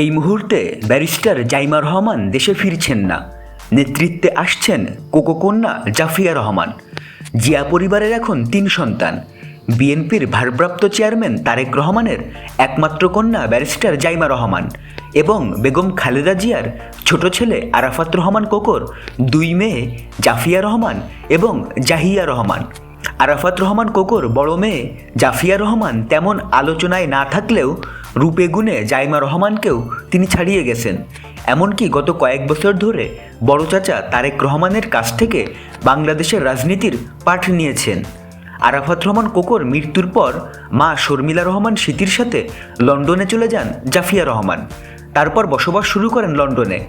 এই মুহূর্তে ব্যারিস্টার জাইমা রহমান দেশে ফিরছেন না। নেতৃত্বে আসছেন কোকোকন্যা জাফিয়া রহমান। জিয়া পরিবারের এখন তিন সন্তান। বিএনপির ভারপ্রাপ্ত চেয়ারম্যান তারেক রহমানের একমাত্র কন্যা ব্যারিস্টার জাইমা রহমান এবং বেগম খালেদা জিয়ার ছোট ছেলে আরাফাত রহমান কোকর দুই মেয়ে জাফিয়া রহমান এবং জাহিয়া রহমান। আরাফাত রহমান কোকর বড় মেয়ে জাফিয়া রহমান তেমন আলোচনায় না থাকলেও রূপে গুণে জাইমা রহমানকেও তিনি ছাড়িয়ে গেছেন। এমনকি গত কয়েক বছর ধরে বড় চাচা তারেক রহমানের কাছ থেকে বাংলাদেশের রাজনীতির পাঠ নিয়েছেন। আরাফাত রহমান কোকর মৃত্যুর পর মা শর্মিলা রহমান স্মৃতির সাথে লন্ডনে চলে যান জাফিয়া রহমান। তারপর বসবাস শুরু করেন লন্ডনে।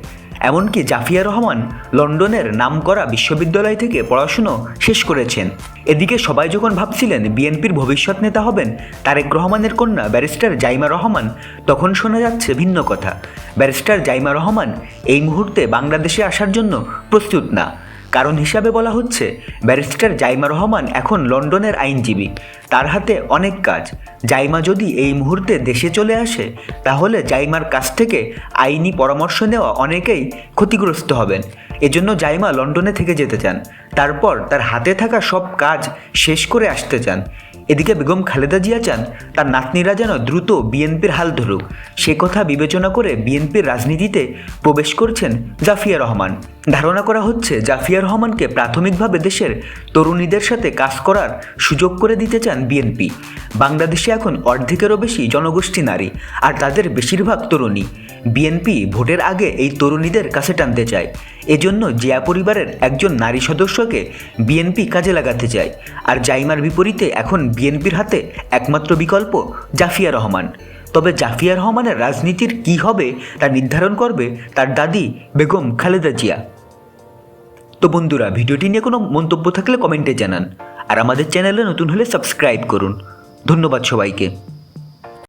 এমনকি জাফিয়া রহমান লন্ডনের নামকরা বিশ্ববিদ্যালয় থেকে পড়াশুনো শেষ করেছেন। এদিকে সবাই যখন ভাবছিলেন বিএনপির ভবিষ্যৎ নেতা হবেন তারেক রহমানের কন্যা ব্যারিস্টার জাইমা রহমান, তখন শোনা যাচ্ছে ভিন্ন কথা। ব্যারিস্টার জাইমা রহমান এই মুহূর্তে বাংলাদেশে আসার জন্য প্রস্তুত না। কারণ হিসাবে বলা হচ্ছে, ব্যারিস্টার জাইমা রহমান এখন লন্ডনের আইনজীবী। তার হাতে অনেক কাজ। জাইমা যদি এই মুহূর্তে দেশে চলে আসে, তাহলে জাইমার কাছ থেকে আইনি পরামর্শ নেওয়া অনেকেই ক্ষতিগ্রস্ত হবেন। এজন্য জাইমা লন্ডনে থেকে যেতে চান। তারপর তার হাতে থাকা সব কাজ শেষ করে আসতে চান। এদিকে বেগম খালেদা জিয়া চান, তার নাতনিরা যেন দ্রুত বিএনপির হাল ধরুক। সে কথা বিবেচনা করে বিএনপির রাজনীতিতে প্রবেশ করছেন জাফিয়া রহমান। ধারণা করা হচ্ছে, জাফিয়া রহমানকে প্রাথমিকভাবে দেশের তরুণীদের সাথে কাজ করার সুযোগ করে দিতে চান বিএনপি। বাংলাদেশে এখন অর্ধেকেরও বেশি জনগোষ্ঠী নারী, আর তাদের বেশিরভাগ তরুণী। বিএনপি ভোটের আগে এই তরুণীদের কাছে টানতে চায়। এজন্য জিয়া পরিবারের একজন নারী সদস্যকে বিএনপি কাজে লাগাতে চায়। আর জাইমার বিপরীতে এখন বিএনপির হাতে একমাত্র বিকল্প জাফিয়া রহমান। তবে জাফিয়া রহমানের রাজনীতির কী হবে তা নির্ধারণ করবে তার দাদি বেগম খালেদা জিয়া। তো বন্ধুরা, ভিডিওটি নিয়ে কোনো মন্তব্য থাকলে কমেন্টে জানান। আর আমাদের চ্যানেলে নতুন হলে সাবস্ক্রাইব করুন। ধন্যবাদ সবাইকে।